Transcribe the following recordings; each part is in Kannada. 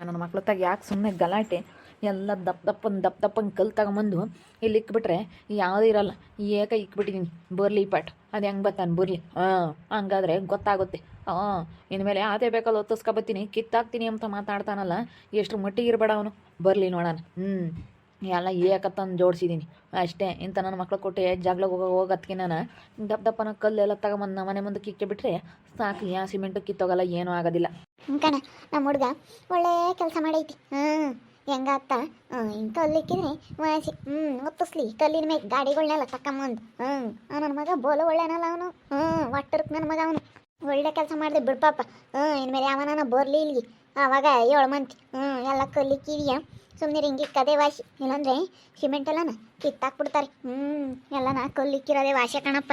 ನನ್ನ ಮಕ್ಳ ತಾಗ ಯಾಕೆ ಸುಮ್ಮನೆ ಗಲಾಟೆ? ಎಲ್ಲ ದಪ್ಪ ದಪ್ಪನ ದಪ್ಪ ದಪ್ಪನ ಕಲ್ ತಗೊಂಬಂದು ಇಲ್ಲಿ ಇಕ್ಬಿಟ್ರೆ ಯಾವುದೂ ಇರಲ್ಲ. ಏಕ ಇಕ್ಬಿಟ್ಟಿದ್ದೀನಿ ಬರ್ಲಿ ಪಾಟ್ ಅದು ಹೆಂಗೆ ಬರ್ತಾನೆ ಬರ್ಲಿ? ಹಾಂ, ಹಂಗಾದ್ರೆ ಗೊತ್ತಾಗುತ್ತೆ. ಹಾಂ, ಇನ್ಮೇಲೆ ಅದೇ ಬೇಕಲ್ಲ ಒತ್ತಿಸ್ಕೊಬತ್ತೀನಿ ಕಿತ್ತಾಕ್ತೀನಿ ಅಂತ ಮಾತಾಡ್ತಾನಲ್ಲ ಎಷ್ಟು ಮಟ್ಟಿಗೆ ಇರಬೇಡ ಅವನು. ಬರಲಿ ನೋಡೋಣ. ಹ್ಞೂ ಎಲ್ಲ ಏಕತ್ತಂದು ಜೋಡಿಸಿದ್ದೀನಿ ಅಷ್ಟೇ ಇಂಥ ನನ್ನ ಮಕ್ಳು ಕೊಟ್ಟು ಜಗಳ ಹೋಗೋ ಹೋಗೋದಕ್ಕೆ ನಾನು ದಪ್ಪ ದಪ್ಪನ ಕಲ್ಲೆಲ್ಲ ತಗೊಂಬಂದು ನಮ್ಮ ಮನೆ ಮುಂದೆ ಕಿಕ್ಕೆ ಬಿಟ್ಟರೆ ಸಾಕು, ಯಾ ಸಿಮೆಂಟು ಕಿತ್ತೋಗಲ್ಲ, ಏನೂ ಆಗೋದಿಲ್ಲ. ಕಣ ನಮ್ಮ ಹುಡುಗ ಒಳ್ಳೆ ಕೆಲಸ ಮಾಡೈತಿ. ಹ್ಞೂ ಹೆಂಗತ್ತ ಹಿಂಗೆ ಕಲ್ಲಿಕ್ಕಿದ್ರೆ ವಾಸಿ ಹ್ಞೂ ಒತ್ತಿಸ್ಲಿ ಕಲ್ಲಿನ ಮೇಲೆ ಗಾಡಿಗಳನ್ನೆಲ್ಲ ತಕೊಂಬಂದು. ಹ್ಞೂ ನನ್ನ ಮಗ ಬೋಲ ಒಳ್ಳೆನಲ್ಲ ಅವನು. ಹ್ಞೂ ಒಟ್ಟರ್ಕ್ ನನ್ನ ಮಗ ಅವನು. ಒಳ್ಳೆ ಕೆಲಸ ಮಾಡಿದೆ ಬಿಡ್ಪಾಪ. ಹ್ಞೂ ಇನ್ಮೇಲೆ ಯಾವನ ಬರಲಿ ಇಲ್ಲಿಗೆ. ಆವಾಗ ಏಳು ಮಂದಿ. ಹ್ಞೂ ಎಲ್ಲ ಕಲ್ಲಿಕ್ಕಿದೆಯಾ ಸುಮ್ಮನೆ ಹಿಂಗೆ ಕದೇ ವಾಶಿ. ಇಲ್ಲಾಂದ್ರೆ ಸಿಮೆಂಟ್ ಎಲ್ಲನ ಕಿತ್ತಾಕ್ಬಿಡ್ತಾರೆ. ಹ್ಞೂ ಎಲ್ಲನ ಕಲ್ಲಿಕ್ಕಿರೋದೇ ವಾಸಿ ಕಣಪ್ಪ.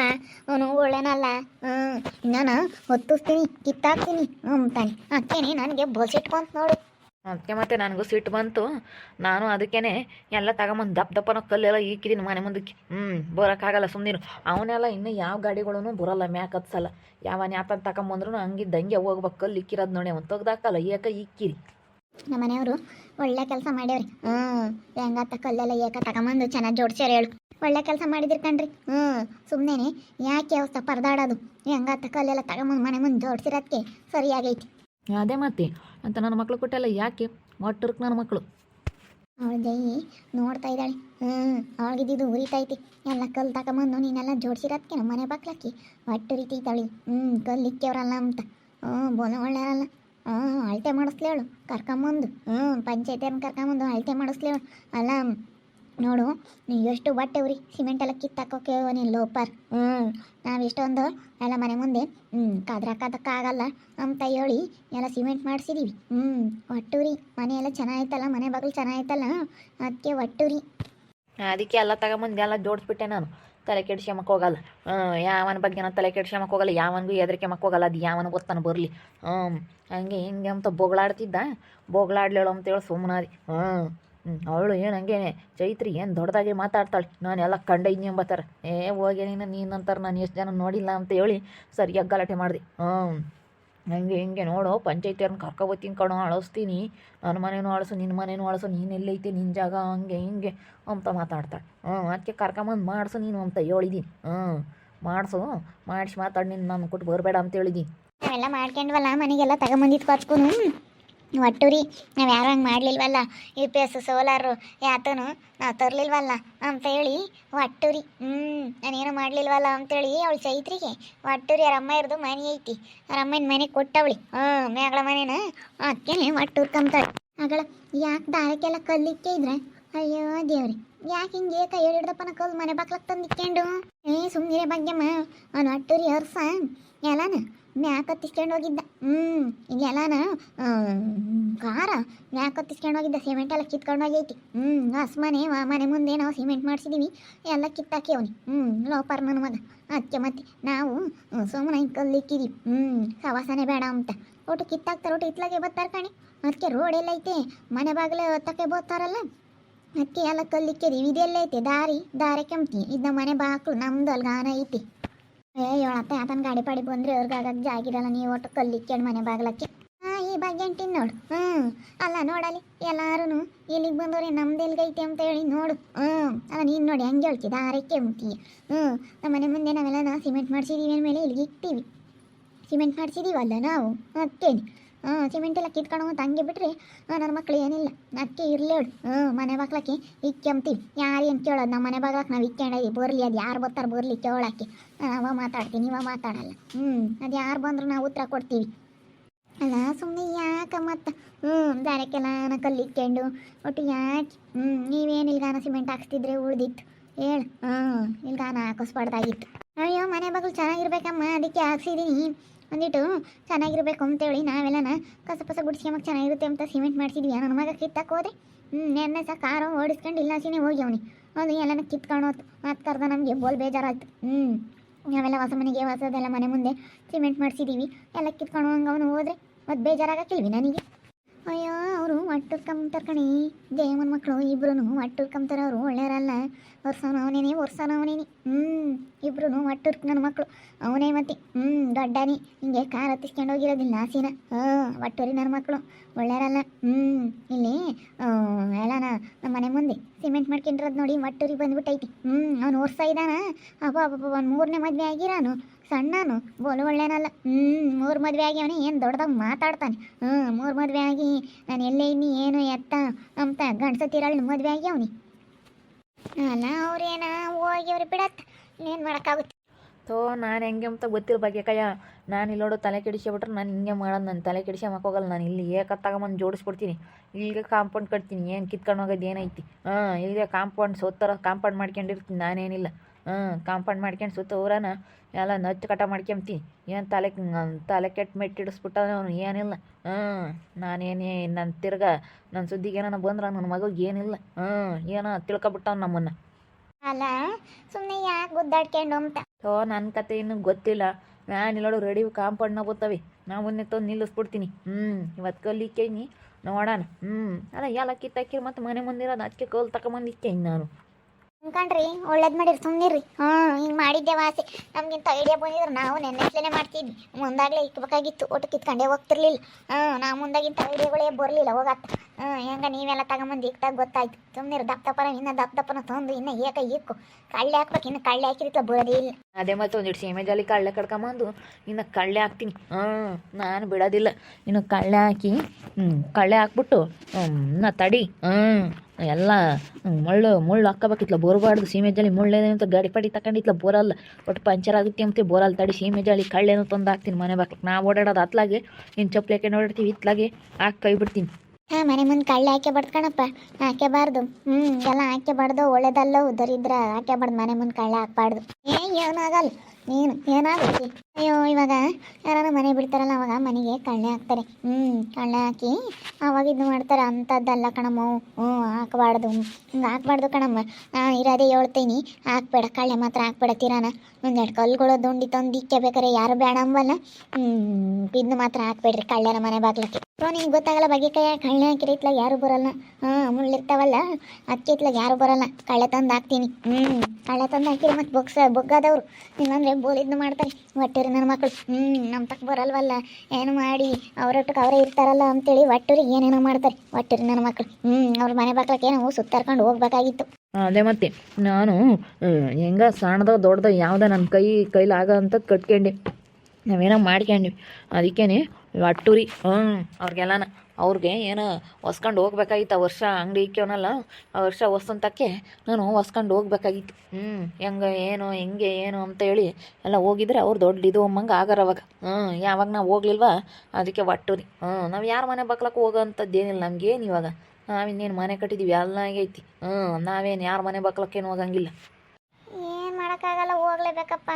ಅವನು ಒಳ್ಳೆನಲ್ಲ. ಹ್ಞೂ ನಾನು ಹೊತ್ತಿಸ್ತೀನಿ ಕಿತ್ತಾಕ್ತೀನಿ. ಅಂತಾನೆ ಅಕ್ಕೇನೆ, ನನಗೆ ಬಸಿಟ್ಕೊಂತ ನೋಡು. ಅದಕ್ಕೆ ಮತ್ತೆ ನನಗೂ ಸಿಟ್ಟು ಬಂತು. ನಾನು ಅದಕ್ಕೇನೆ ಎಲ್ಲ ತಗೊಂಬಂದು ದಪ್ಪ ದಪ್ಪನ ಕಲ್ಲೆಲ್ಲ ಈಕಿದ್ದೀನಿ ಮನೆ ಮುಂದಕ್ಕೆ. ಹ್ಞೂ ಬರೋಕ್ಕಾಗಲ್ಲ ಸುಮ್ಮನೆ ಅವನ್ನೆಲ್ಲ ಇನ್ನೂ ಯಾವ ಗಾಡಿಗಳೂ ಬರೋಲ್ಲ, ಮ್ಯಾಕ್ ಹತ್ಸಲ್ಲ. ಯಾವ ನ್ಯಾತನ ತಗೊಂಬಂದ್ರು ಹಂಗಿದ್ದಂಗೆ ಹೋಗ್ಬೇಕು. ಕಲ್ಲು ಇಕ್ಕಿರೋದು ನೋಡಿ, ಅವನು ತೆಗ್ದಾಕಲ್ಲ ಏಕ ಇಕ್ಕಿರಿ ನಮ್ಮ ಮನೆಯವರು ಒಳ್ಳೆ ಕೆಲಸ ಮಾಡ್ಯವ್ರಿ. ಹ್ಞೂ ಹೆಂಗಾತ ಕಲ್ಲೆಲ್ಲ ಏಕ ತಗೊಂಬಂದು ಚೆನ್ನಾಗಿ ಜೋಡ್ಸ್ಯಾರ ಹೇಳು. ಒಳ್ಳೆ ಕೆಲಸ ಮಾಡಿದ್ರಿ ಕಣ್ರಿ. ಹ್ಞೂ ಸುಮ್ಮನೆ ಯಾಕೆ ಅವಸ್ಥ ಪರದಾಡೋದು? ಹೆಂಗತ್ತ ಕಲ್ಲೆಲ್ಲ ತಗೊಂಬಂದು ಮನೆ ಮುಂದೆ ಜೋಡ್ಸಿರೋದಕ್ಕೆ ಸರಿಯಾಗೈತಿ. ಅದೇ ಮತ್ತೆ ಅಂತ ನನ್ನ ಮಕ್ಳು ಕೊಟ್ಟೆಲ್ಲ ಯಾಕೆ? ಒಟ್ಟರ್ಕ್ ನನ್ನ ಮಕ್ಕಳು ಅವಳ ಜೈ ನೋಡ್ತಾ ಇದ್ದಾಳೆ. ಹ್ಞೂ ಅವಳಿಗಿದ್ದು ಉರಿತೈತಿ. ಎಲ್ಲ ಕಲ್ಲು ತಗೊಂಬಂದು ನೀನೆಲ್ಲ ಜೋಡಿಸಿರೋದಕ್ಕೆ ನಮ್ಮ ಮನೆ ಬಾಕ್ಲಕ್ಕಿ. ಒಟ್ಟು ರೀತಿದ್ದಾಳಿ ಹ್ಞೂ ಕಲ್ಲು ಇಕ್ಕವ್ರಲ್ಲ ಅಂತ. ಹ್ಞೂ ಬೋನ ಒಳ್ಳೆಯಲ್ಲ ಹ್ಞೂ, ಅಳತೆ ಮಾಡಿಸ್ಲೇಳು ಕರ್ಕೊಂಬಂದು. ಹ್ಞೂ, ಪಂಚಾಯತಿಯವ್ರನ್ನ ಕರ್ಕೊಂಬಂದು ಅಳತೆ ಮಾಡಿಸ್ಲೇಳು ಅಲ್ಲ, ನೋಡು ನೀವು ಎಷ್ಟು ಬಟ್ಟೆ ಉರಿ ಸಿಮೆಂಟ್ ಎಲ್ಲ ಕಿತ್ತಾಕೋಕೆ ನೀನು ಲೋಪರ್. ಹ್ಞೂ, ನಾವು ಇಷ್ಟೊಂದು ಎಲ್ಲ ಮನೆ ಮುಂದೆ, ಹ್ಞೂ ಕದ್ರಾಕದಕ್ಕಾಗಲ್ಲ ಅಂತ ಹೇಳಿ, ಎಲ್ಲ ಸಿಮೆಂಟ್ ಮಾಡಿಸಿದೀವಿ. ಹ್ಞೂ ಒಟ್ಟೂರಿ ಮನೆ ಎಲ್ಲ ಚೆನ್ನಾಗೈತಲ್ಲ ಮನೆ ಬಾಗಿಲು ಚೆನ್ನಾಗೈತಲ್ಲ ಅದಕ್ಕೆ ಒಟ್ಟೂರಿ ಅದಕ್ಕೆ ಎಲ್ಲ ತಗೊಂಬಂದು, ಎಲ್ಲ ಜೋಡಿಸ್ಬಿಟ್ಟೆ ನಾನು. ತಲೆ ಕೆಡ್ಸ್ಕೊಂಬಕ್ಕೆ ಹೋಗಲ್ಲ. ಯಾವನ ಬಗ್ಗೆ ತಲೆ ಕೆಡ್ಸ್ಕೊಂಬಕ್ಕೆ ಹೋಗಲ್ಲ, ಯಾವನಿಗೂ ಹೆದರಿಕೆ ಹೋಗಲ್ಲ, ಅದು ಯಾವನಿಗೆ ಗೊತ್ತಾನ ಬರಲಿ. ಹ್ಞೂ. ಹಂಗೆ ಹಿಂಗೆ ಅಂತ ಬೊಗಳಾಡ್ತಿದ್ದ. ಬೊಗಳಾಡ್ಲೇಳು ಅಂತೇಳಿ ಸುಮ್ಮನಾದಿ ಹ್ಞೂ ಹ್ಞೂ ಅವಳು ಏನು ಹಂಗೇನೆ ಚೈತ್ರಿ ಏನು ದೊಡ್ಡದಾಗಿ ಮಾತಾಡ್ತಾಳೆ. ನಾನು ಎಲ್ಲ ಕಂಡೈನಿ ಎಂಬತ್ತಾರೆ ಏ ಹೋಗಿ ನೀನು ನೀನಂತಾರೆ ನಾನು ಎಷ್ಟು ಜನ ನೋಡಿಲ್ಲ ಅಂತ ಹೇಳಿ ಸರಿಯಾಗಿ ಗಲಾಟೆ ಮಾಡಿದೆ. ಹ್ಞೂ ಹಂಗೆ ಹಿಂಗೆ ನೋಡು ಪಂಚಾಯತಿಯವ್ರನ್ನ ಕರ್ಕೊಬತ್ತೀನಿ ಕಣೋ ಅಳಿಸ್ತೀನಿ ನನ್ನ ಮನೇನು ಅಳಿಸು ನಿನ್ನ ಮನೇನು ಅಳಿಸು ನೀನು ಎಲ್ಲೈತೆ ನಿನ್ನ ಜಾಗ ಹಂಗೆ ಹಿಂಗೆ ಅಂತ ಮಾತಾಡ್ತಾಳೆ. ಹ್ಞೂ ಅದಕ್ಕೆ ಕರ್ಕೊಂಬಂದು ಮಾಡಿಸು ನೀನು ಅಂತ ಹೇಳಿದ್ದೀನಿ ಹ್ಞೂ ಮಾಡಿಸು ಮಾಡಿಸಿ ಮಾತಾಡಿ ನಿನ್ನ ನಾನು ಕೊಟ್ಟು ಬರಬೇಡ ಅಂತ ಹೇಳಿದ್ದೀನಿ ನಾವೆಲ್ಲ ಮಾಡ್ಕೊಂಡ್ವಲ್ಲ, ಮನೆಗೆಲ್ಲ ತಗೊಂಬಂದಿತ್ತು ಕೊಚ್ಕೊನು ಒಟ್ಟುರಿ, ನಾವು ಯಾರು ಹಂಗೆ ಮಾಡಲಿಲ್ವಲ್ಲ ಯು ಪಿ ಎಸ್ ಸೋಲಾರು ಯಾತನು, ನಾವು ತರಲಿಲ್ವಲ್ಲ ಅಂತೇಳಿ ಒಟ್ಟು ರೀ ಹ್ಞೂ ನಾನೇನು ಮಾಡಲಿಲ್ವಲ್ಲ ಅಂತೇಳಿ ಅವಳು ಚೈತ್ರಿಗೆ ಒಟ್ಟು ರೀ ಅಮ್ಮ ಇರೋದು ಮನೆ ಐತಿ ಅಮ್ಮನ ಮನೆ ಕೊಟ್ಟವಳಿ. ಹ್ಞೂ ಮೇಗಳ ಮನೇನ ಅದಕ್ಕೆ ಒಟ್ಟುರ್ಕಂತಾಳೆ ಅಗಳ, ಯಾಕೆ ದಾರಕ್ಕೆಲ್ಲ ಕಲ್ಲಿಕ್ಕೆ ಇದ್ರೆ ಅಯ್ಯೋ ದೇವ್ರಿ, ಯಾಕೆ ಹಿಂಗೆ ಕೈ ಹಿಡ್ದಪ್ಪ ನಾ ಕಲ್ ಮನೆ ಬಾಕ್ಲಕ್ಕೆ ತಂದ್ ಇಕ್ಕೊಂಡು ಏ ಸುಮ್ಮನೆ ಭಾಗ್ಯಮ್ಮ, ಅವ್ನು ಒಟ್ಟುರಿ ಅರ್ಸ ಎಲ್ಲಾನ? ಮ್ಯಾಕ್ ಹತ್ತಿಸ್ಕೊಂಡು ಹೋಗಿದ್ದ. ಹ್ಞೂ ಇದೆಲ್ಲನ ಕಾರ ಮ್ಯಾಕ ಕತ್ತಿಸ್ಕೊಂಡು ಹೋಗಿದ್ದ. ಸಿಮೆಂಟ್ ಎಲ್ಲ ಕಿತ್ಕೊಂಡು ಹೋಗೈತಿ. ಹ್ಞೂ ಅಸ್ ಮನೆ ಮುಂದೆ ನಾವು ಸಿಮೆಂಟ್ ಮಾಡಿಸಿದೀವಿ. ಎಲ್ಲ ಕಿತ್ತಾಕಿ ಅವನಿ. ಹ್ಞೂ ಲೋಪರ್ ನನ್ನ ಮಗ. ಅದಕ್ಕೆ ಮತ್ತೆ ನಾವು ಸುಮ್ಮನೆ ಕಲ್ಲಿಕ್ಕಿದೀವಿ ಹ್ಞೂ ಸವಾಸನೆ ಬೇಡ ಅಂತ. ಒಟ್ಟು ಕಿತ್ತಾಕ್ತಾರೆ, ಒಟ್ಟು ಇತ್ಲಾಗೆ ಬರ್ತಾರೆ ಕಣಿ. ಅದಕ್ಕೆ ರೋಡ್ ಎಲ್ಲ ಐತೆ. ಮನೆ ಬಾಗಿಲು ಹೊತ್ತಕ್ಕೆ ಬೋತಾರಲ್ಲ ಅದಕ್ಕೆ ಎಲ್ಲ ಕಲ್ಲಿಕ್ಕಿದೀವಿ ಇದೆಲ್ಲ ಐತೆ. ದಾರಿ ದಾರಿ ಕೆಂಪ್ತಿ ಇದ್ದ ಮನೆ ಬಾಕ್ಲು ನಮ್ದು ಅಲ್ಗಾನ ಐತಿ. ಏ ಹೇಳತ್ತೆ ಆತನ ಗಾಡಿ ಪಾಡಿ ಬಂದ್ರೆ ಅವ್ರಿಗೆ ಆಗಕ್ಕೆ ಜಾಗಿರಲ್ಲ ನೀವು ಒಟ್ಟು ಕಲ್ಲಿಕ್ಕೊಂಡು ಮನೆ ಬಾಗ್ಲಕ್ಕೆ. ಹಾಂ ಈ ಬಗ್ಗೆಂಟಿನ ನೋಡು. ಹ್ಞೂ ಅಲ್ಲ, ನೋಡಲಿ ಎಲ್ಲಾರು ಇಲ್ಲಿಗೆ ಬಂದವ್ರೆ ನಮ್ದು ಎಲ್ಗೈತೆ ಅಂತ ಹೇಳಿ ನೋಡು. ಹ್ಞೂ ಅಲ್ಲ, ನೀನು ನೋಡಿ, ಹಂಗೆ ಹೇಳ್ತಿದ್ದ ದಾರಕ್ಕೆ ಮುಟ್ಟಿ ಹ್ಞೂ ನಮ್ಮ ಮನೆ ಮುಂದೆ ನಾವೆಲ್ಲ ಸಿಮೆಂಟ್ ಮಾಡಿಸಿದೀವಿ, ಅಂದಮೇಲೆ ಇಲ್ಲಿಗೆ ಇಕ್ತೀವಿ ಸಿಮೆಂಟ್ ಮಾಡ್ಸಿದೀವಲ್ಲ ನಾವು ಅತ್ತೇನೆ ಹಾಂ ಸಿಮೆಂಟ್ ಎಲ್ಲ ಕಿತ್ಕೊಂಡು ಅಂತ ಹಂಗೆ ಬಿಟ್ರಿ ನನ್ನ ಮಕ್ಳು ಏನಿಲ್ಲ. ಅದಕ್ಕೆ ಇರ್ಲಿ ಹೇಳು ಹ್ಞೂ, ಮನೆ ಬಾಗ್ಲಕ್ಕೆ ಇಕ್ಕೆಂತೀವಿ ಯಾರು ಏನು ಕೇಳೋದು? ನಮ್ಮ ಮನೆ ಬಾಗ್ಲಕ್ಕೆ ನಾವು ಇಕ್ಕೊಂಡಿದ್ದೀವಿ ಬರಲಿ, ಅದು ಯಾರು ಬರ್ತಾರೆ ಬರಲಿ ಕೇಳೋಕ್ಕೆ. ಅವ ಮಾತಾಡ್ತೀನಿ ಇವ ಮಾತಾಡಲ್ಲ. ಹ್ಞೂ, ಅದು ಯಾರು ಬಂದ್ರು ನಾವು ಉತ್ತರ ಕೊಡ್ತೀವಿ. ಅಲ್ಲ ಸುಮ್ಮನೆ ಯಾಕೆ ಮತ್ತೆ? ಹ್ಞೂ ದಾರಕ್ಕೆಲ್ಲ ಕಲ್ಲಿಕ್ಕೊಂಡು ಒಟ್ಟು ಯಾಕೆ? ಹ್ಞೂ, ನೀವೇನು ಇಲ್ಗಾನ ಸಿಮೆಂಟ್ ಹಾಕ್ಸ್ತಿದ್ರೆ ಉಳ್ದಿತ್ತು. ಹೇಳು. ಹ್ಞೂ, ಇಲ್ಗಾನ ಹಾಕಿಸ್ಬಾರ್ದಾಗಿತ್ತು ಅಯ್ಯೋ, ಮನೆ ಬಗ್ಲು ಚೆನ್ನಾಗಿರ್ಬೇಕಮ್ಮ, ಅದಕ್ಕೆ ಹಾಕ್ಸಿದೀನಿ. ಒಂದಿಟ್ಟು ಚೆನ್ನಾಗಿರ್ಬೇಕು ಅಂತೇಳಿ ನಾವೆಲ್ಲನ ಕಸ ಪಸ ಗುಡಿಸ್ಕೊಂಬಕ್ಕೆ ಚೆನ್ನಾಗಿರುತ್ತೆ ಅಂತ ಸಿಮೆಂಟ್ ಮಾಡಿಸಿದ್ವಿ ನನ್ನ ಮಗ ಕಿತ್ತಕ್ಕೆ ಹೋದೆ. ಹ್ಞೂ ನೆನ್ನೆ ಸಹ ಕಾರು ಓಡಿಸ್ಕೊಂಡು ಇಲ್ಲ ಸಿನೇ ಹೋಗಿ ಅವನಿ ಅದು ಎಲ್ಲನ ಹೋತು ಮತ್ತು ಕರ್ದ ನಮಗೆ ಬೋಲ್ ಬೇಜಾರಾಯ್ತು. ಹ್ಞೂ ನಾವೆಲ್ಲ ಹೊಸ ಮನೆಗೆ ಹೊಸದೆಲ್ಲ ಮನೆ ಮುಂದೆ ಸಿಮೆಂಟ್ ಮಾಡಿಸಿದ್ದೀವಿ ಎಲ್ಲ ಕಿತ್ಕೊಂಡು ಹಂಗೆ ಅವನು ಹೋದ್ರೆ ಮತ್ತು ಬೇಜಾರಾಗಕ್ಕಿಲ್ವಿ ನನಗೆ? ಅಯ್ಯೋ ಒಟ್ಟು ಕಂಬ್ತಾರ ಕಣಿ. ದೇವನ ಮಕ್ಕಳು ಇಬ್ರು ಒಟ್ಟು ಕಂಬ್ತಾರ ಅವರು ಒಳ್ಳೆಯರಲ್ಲ ವರ್ಷವನು ಅವನೇನೆ ವರ್ಷವನು ಅವನೇನೆ. ಹ್ಞೂ ಇಬ್ರು ಒಟ್ಟು ನನ್ನ ಮಕ್ಕಳು ಅವನೇ ಮತ್ತೆ ಹ್ಞೂ ದೊಡ್ಡನಿ. ಹಿಂಗೆ ಕಾರ್ ಹತ್ತಿಸ್ಕೊಂಡು ಹೋಗಿರೋದಿಲ್ಲ ಸೀನ ಹಾಂ, ಒಟ್ಟೂರಿ ನನ್ನ ಮಕ್ಕಳು ಒಳ್ಳೆಯರಲ್ಲ ಹ್ಞೂ ಇಲ್ಲಿ ಹೇಳೋಣ ನಮ್ಮ ಮನೆ ಮುಂದೆ ಸಿಮೆಂಟ್ ಮಾಡ್ಕೊಂಡಿರೋದು ನೋಡಿ ಮಟ್ಟೂರಿಗೆ ಬಂದ್ಬಿಟ್ಟೈತಿ. ಹ್ಞೂ ಅವ್ನು ವರ್ಷ ಇದ್ದಾನ ಅಪ್ಪ ಅಪ್ಪ ಒಂದು ಮೂರನೇ ಮದುವೆ ಆಗಿರಾನು. ಸಣ್ಣನು, ಬೋಲು ಒಳ್ಳೆನಲ್ಲ. ಹ್ಞೂ ಮೂರು ಮದುವೆ ಆಗಿ ಅವನೇ ಏನು ದೊಡ್ಡದಾಗ ಮಾತಾಡ್ತಾನೆ. ಹ್ಞೂ ಮೂರು ಮದುವೆ ಆಗಿ ನಾನು ಎಲ್ಲೇ ಇನ್ನಿ ಏನು ಎತ್ತ ಅಂತ ಗಂಡ್ಸತ್ತಿರಳು ಮದುವೆ ಆಗಿ ಅವನಿ. ಅಲ್ಲ, ಅವ್ರೇನ, ಹೋಗಿ ಅವ್ರು ಬಿಡತ್ತ. ಏನು ಮಾಡೋಕ್ಕಾಗುತ್ತೆ? ತೋ, ನಾನು ಹೆಂಗೆ ಅಂತ ಗೊತ್ತಿರೋ ಬಗ್ಗೆ ಕಯ್ಯ. ನಾನು ಇಲ್ಲೋಡು ತಲೆ ಕೆಡಿಸ್ಬಿಟ್ರೆ ನಾನು ಹಿಂಗೆ ಮಾಡೋದು ನಾನು ತಲೆ ಕೆಡಿಸಿ ಹಾಕೋಗಲ್ಲ ನಾನು ಇಲ್ಲಿ ಏಕ ತಗೊಂಬಂದು ಜೋಡಿಸ್ಬಿಡ್ತೀನಿ. ಇಲ್ಲಿಗೆ ಕಾಂಪೌಂಡ್ ಕಟ್ತೀನಿ. ಏನು ಕಿತ್ಕೊಂಡು ಹೋಗೋದು ಏನೈತಿ? ಹಾಂ ಇಲ್ಲಿಗೆ ಕಾಂಪೌಂಡ್ ಸೋತ್ತಾರ, ಕಾಂಪೌಂಡ್ ಮಾಡ್ಕೊಂಡಿರ್ತೀನಿ. ನಾನೇನಿಲ್ಲ. ಕಾಂಪೌಂಡ್ ಮಾಡ್ಕೊಂಡು ಸುತ್ತ ಊರನ ಎಲ್ಲ ನಚ್ಚು ಕಟ ಮಾಡ್ಕೊಂಬ್ತಿ. ಏನು ತಲೆ ತಲೆ ಕೆಟ್ಟ ಮೆಟ್ಟಿಡಿಸ್ಬಿಟ್ಟವನು ಅವನು? ಏನಿಲ್ಲ. ಹ್ಞೂ ನಾನೇನೇ ನನ್ನ ತಿರ್ಗ ನನ್ನ ಸುದ್ದಿಗೆ ಏನಾನ ಬಂದ್ರೆ ನನ್ನ ಮಗುಗೆ ಏನಿಲ್ಲ. ಹ್ಞೂ ಏನೋ ತಿಳ್ಕೊಬಿಟ್ಟವ್ ನಮ್ಮನ್ನು. ಅಲ್ಲ ಸುಮ್ಮನೆ ಯಾಕೆ ಗುದ್ದಾಡ್ಕೊಂಡು ಅಂತ ಓ ನನ್ನ ಕತೆ ಇನ್ನೂ ಗೊತ್ತಿಲ್ಲ. ನಾನು ಇಲ್ಲೋಡು ರೆಡಿ ಕಾಂಪೌಂಡ್ನ ಬರ್ತವೆ ನಾ ಮುಂದೆ ತಂದು ನಿಲ್ಲಿಸ್ಬಿಡ್ತೀನಿ. ಹ್ಞೂ ಇವತ್ತು ಕಲ್ಲಿಕ್ಕೇನಿ ನೋಡೋಣ ಹ್ಞೂ ಅಲ್ಲ ಎಲ್ಲ ಕಿತ್ತಾಕಿರಿ ಮತ್ತು ಮನೆ ಮುಂದಿರೋದು ಅದಕ್ಕೆ ಕಲ್ಲು ತಗೊಂಬಂದಿಕ್ಕೇನಿ ನಾನು? ಅನ್ಕಂಡ್ರಿ ಒಳ್ಳೇದು ಮಾಡಿರಿ ಸುಮ್ಮನಿರಿ ಹ್ಞೂ ಹಿಂಗೆ ಮಾಡಿದ್ದೆ ವಾಸಿ. ನಮ್ಗಿಂತ ಐಡಿಯಾ ಬಂದಿದ್ರು ನಾವು ನೆನ್ನೆಟ್ಲೇನೆ ಮಾಡ್ತಿದ್ವಿ. ಮುಂದಾಗಲೇ ಇಕ್ಬೇಕಾಗಿತ್ತು, ಒಟ್ಟು ಕಿತ್ಕೊಂಡೇ ಹೋಗ್ತಿರ್ಲಿಲ್ಲ. ಹಾಂ ನಾವು ಮುಂದಾಗಿಂತ ಐಡಿಯಾಗಳೇ ಬರಲಿಲ್ಲ ಹೋಗತ್ತ ಹ್ಞೂ ಹೆಂಗ ನೀವೆಲ್ಲ ತಗೊಂಬಂದು ಇಕ್ತಾಗ ಗೊತ್ತಾಯ್ತು. ಸುಮ್ಮನಿರು ದಪ್ಪ ದಪ್ಪನ, ಇನ್ನೂ ದಪ್ಪ ದಪ್ಪನ ತಂದು ಇನ್ನ ಏಕ ಇಕ್ಕು. ಕಳ್ಳೆ ಹಾಕ್ಬೇಕು, ಇನ್ನು ಕಳ್ಳೆ ಹಾಕಿರ್ತ ಬರೋದೇ ಇಲ್ಲ. ಅದೇ ಮತ್ತೆ ಒಂದಿಟ್ಟು ಸೀಮೆ ಜಾಲಿ ಕಳ್ಳೆ ಕಡ್ಕೊಂಬಂದು, ಇನ್ನು ಕಳ್ಳೆ ಹಾಕ್ತೀನಿ. ಹಾಂ ನಾನು ಬಿಡೋದಿಲ್ಲ. ಇನ್ನು ಕಳ್ಳೆ ಹಾಕಿ ಹ್ಞೂ ಕಳ್ಳೆ ಹಾಕ್ಬಿಟ್ಟು ನಾ ತಡಿ. ಹ್ಞೂ ಎಲ್ಲ ಮುಳ್ಳು ಮುಳ್ಳು ಹಾಕಬೇಕಿತ್ತು ಬೋರ್ಬಾರ್ದು ಸೀಮೆ ಜಾಲಿ ಮುಳ್ಳೆದೆ ಅಂತ ಗಾಡಿ ಪಡಿ ತಗೊಂಡಿತ್ಲ ಬೋರಲ್ಲ ಒಟ್ಟು ಪಂಚರ್ ಆಗುತ್ತೆ ಅಂತ ಬೋರಲ್ಲ ತಡಿ ಸೀಮೆ ಜಾಲಿ ಕಳ್ಳೆನೂ ತಂದು ಹಾಕ್ತೀನಿ ಮನೆ ಬಾಕ್ಲಕ್ಕೆ ನಾವು ಓಡಾಡೋದು ಅತ್ಲಾಗೆ ನಿನ್ನ ಚಪ್ಪಲಿ ಹಾಕೊಂಡು ಓಡಾಡ್ತೀವಿ ಇತ್ಲಾಗೆ ಹಾಕಿ ಕೈ ಬಿಡ್ತೀನಿ. ಹಾಂ ಮನೆ ಮುಂದೆ ಕಳ್ಳೆ ಹಾಕಿ ಕಣಪ್ಪ. ಹಾಕ್ಯಬಾರ್ದು. ಹ್ಞೂ ಎಲ್ಲ ಹಾಕ್ಯಬಾರ್ದು. ಒಳ್ಳೇದಲ್ಲ ಉದರಿದ್ರೆ ಹಾಕ್ಯಬಾರ್ದು. ಮನೆ ಮುಂದೆ ಕಳ್ಳೆ ಹಾಕ್ಬಾರ್ದು. ಏ ಏನಾಗಲ್ಲ ನೀನು ಏನಾಗುತ್ತೆ ಅಯ್ಯೋ, ಇವಾಗ ಯಾರು ಮನೆ ಬಿಡ್ತಾರಲ್ಲ, ಅವಾಗ ಮನೆಗೆ ಕಳ್ಳೆ ಹಾಕ್ತಾರೆ. ಹ್ಞೂ ಕಳ್ಳೆ ಹಾಕಿ ಅವಾಗ ಇದು ಮಾಡ್ತಾರೆ. ಅಂಥದ್ದಲ್ಲ ಕಣಮ್ಮ, ಹ್ಞೂ, ಹಾಕಬಾರ್ದು. ಹಿಂಗೆ ಹಾಕ್ಬಾರ್ದು ಕಣಮ್ಮ. ನಾನು ಇರೋದೇ ಹೇಳ್ತೀನಿ, ಹಾಕ್ಬೇಡ, ಕಳ್ಳೆ ಮಾತ್ರ ಹಾಕ್ಬೇಡ ತೀರಾನ. ಒಂದೆರಡು ಕಲ್ಗಳು ದುಂಡಿ ತಂದು ಇಕ್ಕಬೇಕಾರೆ ಯಾರು ಬೇಡ ಅಂಬಲ್ಲ. ಹ್ಞೂ ಇದನ್ನು ಮಾತ್ರ ಹಾಕ್ಬೇಡ್ರಿ ಕಳ್ಳೆನ ಮನೆ ಬಾಗ್ಲಕ್ಕೆ. ಸೊ ನಿಂಗೆ ಗೊತ್ತಾಗಲ್ಲ ಬಗ್ಗೆ ಕೈ ಕಳ್ಳೆ ಹಾಕಿರಿ ಇತ್ಲಾಗ ಯಾರು ಬರಲ್ಲ. ಹಾಂ ಮುಳ್ಳಿರ್ತಾವಲ್ಲ ಅದಕ್ಕೆ ಇತ್ಲಾಗ ಯಾರು ಬರಲ್ಲ. ಕಳ್ಳೆ ತಂದು ಹಾಕ್ತೀನಿ. ಹ್ಞೂ ಕಳ್ಳೆ ತಂದು ಹಾಕಿರಿ ಮತ್ತು ಬೊಗ್ಸ, ಬೊಗ್ಗಾದವ್ರು. ಇಲ್ಲಾಂದ್ರೆ ಬೋಲಿದ್ನು ಮಾಡ್ತಾರೆ ಒಟ್ಟೂರಿ ನನ್ನ ಮಕ್ಕಳು ಹ್ಞೂ ನಮ್ಮ ತಕ್ಕ ಬರಲ್ವಲ್ಲ, ಏನು ಮಾಡಿ ಅವ್ರೊಟ್ಟಕ್ಕೆ ಅವರೇ ಇರ್ತಾರಲ್ಲ ಅಂತೇಳಿ ಒಟ್ಟೂರಿಗೆ ಏನೇನೋ ಮಾಡ್ತಾರೆ. ಒಟ್ಟೂರಿ ನನ್ನ ಮಕ್ಕಳು ಹ್ಞೂ ಅವ್ರ ಮನೆ ಬಾಗ್ಲಕ್ಕೆ ಏನೋ ಸುತ್ತಾರ್ಕೊಂಡು ಹೋಗ್ಬೇಕಾಗಿತ್ತು. ಅದೇ ಮತ್ತೆ, ನಾನು ಹೆಂಗ ಸಣ್ಣದ ದೊಡ್ಡದ ಯಾವುದ ನನ್ನ ಕೈ ಕೈಲಾಗ ಅಂತ ಕಟ್ಕೊಂಡೆ. ನಾವೇನೋ ಮಾಡ್ಕೊಂಡ್ವಿ. ಅದಕ್ಕೇನೆ ಅಟ್ಟುರಿ ಹ್ಞೂ ಅವ್ರಿಗೆಲ್ಲನ. ಅವ್ರಿಗೆ ಏನೋ ಹೊಸ್ಕೊಂಡು ಹೋಗ್ಬೇಕಾಗಿತ್ತು ಆ ವರ್ಷ ಅಂಗಡಿ ಇಕ್ಕೋನಲ್ಲ ಆ ವರ್ಷ ಹೊಸಂತಕ್ಕೆ ನಾನು ಹೊಸ್ಕೊಂಡು ಹೋಗ್ಬೇಕಾಗಿತ್ತು. ಹ್ಞೂ ಹೆಂಗೆ ಏನು ಹೆಂಗೆ ಏನು ಅಂತ ಹೇಳಿ ಎಲ್ಲ ಹೋಗಿದ್ರೆ ಅವ್ರು ದೊಡ್ಡ ಇದು ಅಮ್ಮಂಗೆ ಆಗಾರ ಅವಾಗ. ಹ್ಞೂ ಯಾವಾಗ ನಾವು ಹೋಗ್ಲಿಲ್ವಾ? ಅದಕ್ಕೆ ಒಟ್ಟುರಿ ಹ್ಞೂ ನಾವು ಯಾರ ಮನೆ ಬಗ್ಲಕ್ಕೆ ಹೋಗೋಂಥದ್ದೇನಿಲ್ಲ ನಮಗೇನು ಇವಾಗ. ನಾವಿನ್ನೇನು ಮನೆ ಕಟ್ಟಿದ್ದೀವಿ ಆಗೈತಿ. ಹ್ಞೂ ನಾವೇನು ಯಾರ ಮನೆ ಬಗ್ಲಕ್ಕೇನು ಹೋಗಂಗಿಲ್ಲ. ಏನು ಮಾಡೋಕ್ಕಾಗಲ್ಲ, ಹೋಗ್ಲೇಬೇಕಪ್ಪ.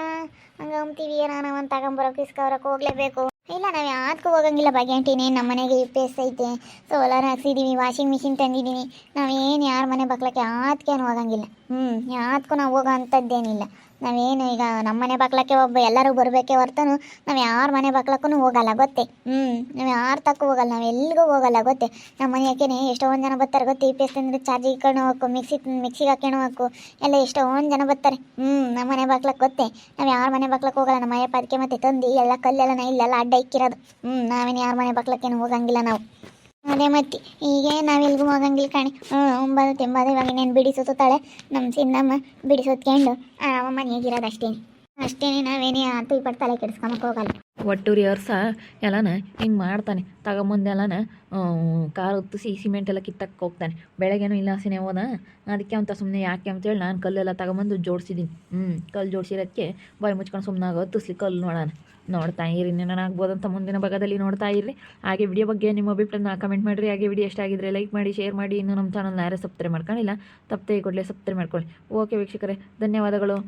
ಹಂಗೆ ಅಂತೀವಿ ಏನಾನ ಒಂದು ತಗೊಂಬರೋಕೆ ಇಸ್ಕೊಬರಕ್ಕೆ ಹೋಗ್ಲೇಬೇಕು. ಇಲ್ಲ, ನಾವು ಯಾವ್ದಕ್ಕೂ ಹೋಗಂಗಿಲ್ಲ ಬಗೆಂಟಿನಿ ನಮ್ಮ ಮನೆಗೆ ಯು ಪಿ ಎಸ್ ಐತೆ. ಸೋಲಾರ್ ಹಾಕ್ಸಿದ್ದೀವಿ ವಾಷಿಂಗ್ ಮಿಷಿನ್ ತಂದಿದ್ದೀನಿ ನಾವೇನು ಯಾರ ಮನೆ ಬಗ್ಲಕ್ಕೆ ಯಾವ್ದಕ್ಕೇನು ಹೋಗಂಗಿಲ್ಲ. ಹ್ಞೂ ಯಾವ್ದಕ್ಕೂ ನಾವು ಹೋಗೋ ಅಂಥದ್ದೇನಿಲ್ಲ ನಾವೇನು ಈಗ ನಮ್ಮ ಮನೆ ಬಾಗ್ಲಕ್ಕೆ ಒಬ್ಬ ಎಲ್ಲರೂ ಬರಬೇಕೆ ಹೊರ್ತನು ನಾವು ಯಾರ ಮನೆ ಬಾಗ್ಲಕ್ಕೂ ಹೋಗಲ್ಲ ಗೊತ್ತೆ? ಹ್ಞೂ ನಾವು ಯಾರ ತಕ್ಕ ಹೋಗಲ್ಲ, ನಾವು ಎಲ್ಲಿಗೂ ಹೋಗಲ್ಲ ಗೊತ್ತೆ? ನಮ್ಮ ಮನೆ ಯಾಕೆನೆ ಜನ ಬರ್ತಾರೆ ಗೊತ್ತೆ? ಈ ಪೇಸ್ ಎಸ್ ಚಾರ್ಜ್ ಚಾರ್ಜಿಗೆ ಇಟ್ಕೊಂಡು ಮಿಕ್ಸಿ ಮಿಕ್ಸಿಗೆ ಹಾಕೊಂಡು ಹಾಕು, ಎಲ್ಲ ಎಷ್ಟೊಂದು ಜನ ಬರ್ತಾರೆ. ಹ್ಞೂ ನಮ್ಮ ಮನೆ ಬಾಗ್ಲಕ್ಕೆ ಗೊತ್ತೆ? ನಾವು ಯಾರ ಮನೆ ಬಾಗ್ಲಕ್ಕೆ ಹೋಗಲ್ಲ, ನಮ್ಮ ಅಯ್ಯಪ್ಪ ಅದಕ್ಕೆ ಮತ್ತೆ ತಂದು, ಎಲ್ಲ ಕಲ್ಲೆಲ್ಲ ನಾ ಇಲ್ಲೆಲ್ಲ ಅಡ್ಡ ಇಕ್ಕಿರೋದು. ಹ್ಞೂ ನಾವೇನು ಯಾರ ಮನೆ ಬಾಗ್ಲಕ್ಕೇನು ಹೋಗಂಗಿಲ್ಲ ನಾವು. ಅದೇ ಮತ್ತೆ, ಹೀಗೆ ನಾವೆಲ್ಗೂ ಹೋಗಂಗಿಲ್ಲ ಕಾಣಿ. ಹ್ಞೂ ತಿಂಬದು ಇವಾಗ ಇನ್ನೇನು ಬಿಡಿಸುತ್ತಾಳೆ ನಮ್ಮ ಸಿನ್ನಮ್ಮ ಬಿಡಿಸೋದ್ಕೊಂಡು ಅವ ಮನೆಯಾಗಿರೋದು ಅಷ್ಟೇನೆ. ಅಷ್ಟೇನೆ ನಾವೇನೇ ಆತು ಇಪ್ಪತ್ತು ತಲೆ ಕೆಡಿಸ್ಕೊಂಬಕ್ಕೆ ಹೋಗಲ್ಲ. ಒಟ್ಟೂರಿ ಸಹ ಎಲ್ಲನ ಹಿಂಗೆ ಮಾಡ್ತಾನೆ. ತಗೊಂಬಂದೆಲ್ಲನ ಕಾರು ಹೊತ್ತಿಸಿ ಸಿಮೆಂಟ್ ಎಲ್ಲ ಕಿತ್ತಕ್ಕೆ ಹೋಗ್ತಾನೆ. ಬೆಳಗ್ಗೆನೂ ಇಲ್ಲ ಹಸಿನೇ ಹೋದ. ಅದಕ್ಕೆ ಅಂತ ಸುಮ್ಮನೆ ಯಾಕೆ ಅಂತೇಳಿ ನಾನು ಕಲ್ಲೆಲ್ಲ ತಗೊಂಬಂದು ಜೋಡಿಸಿದ್ದೀನಿ ಹ್ಞೂ ಕಲ್ಲು ಜೋಡಿಸಿರೋಕ್ಕೆ ಬಾಯಿ ಮುಚ್ಕೊಂಡು ಸುಮ್ಮನೆ ಹೊತ್ತಿಸ್ಲಿ ಕಲ್ಲು ನೋಡೋಣ. ನೋಡ್ತಾ ಇರಿ ಅಂತ ಮುಂದಿನ ಭಾಗದಲ್ಲಿ ನೋಡ್ತಾ ಇರ್ರಿ. ಹಾಗೆ ವಿಡಿಯೋ ಬಗ್ಗೆ ನಿಮ್ಮ ಅಭಿಪ್ರಾಯನ ಕಮೆಂಟ್ ಮಾಡಿರಿ. ಹಾಗೆ ವಿಡಿಯೋ ಎಷ್ಟಾಗಿದ್ರೆ ಲೈಕ್ ಮಾಡಿ ಶೇರ್ ಮಾಡಿ. ಇನ್ನು ನಮ್ಮ ಚಾನಲ್ನ ಯಾರೇ ಸಬ್ಸ್ಕ್ರೈಬ್ ಮಾಡ್ಕೊಂಡಿಲ್ಲ, ತಪ್ಪದೆ ಕೊಡಲೇ ಸಬ್ಸ್ಕ್ರೈಬ್ ಮಾಡ್ಕೊಳ್ಳಿ. ಓಕೆ ವೀಕ್ಷಕರೇ, ಧನ್ಯವಾದಗಳು.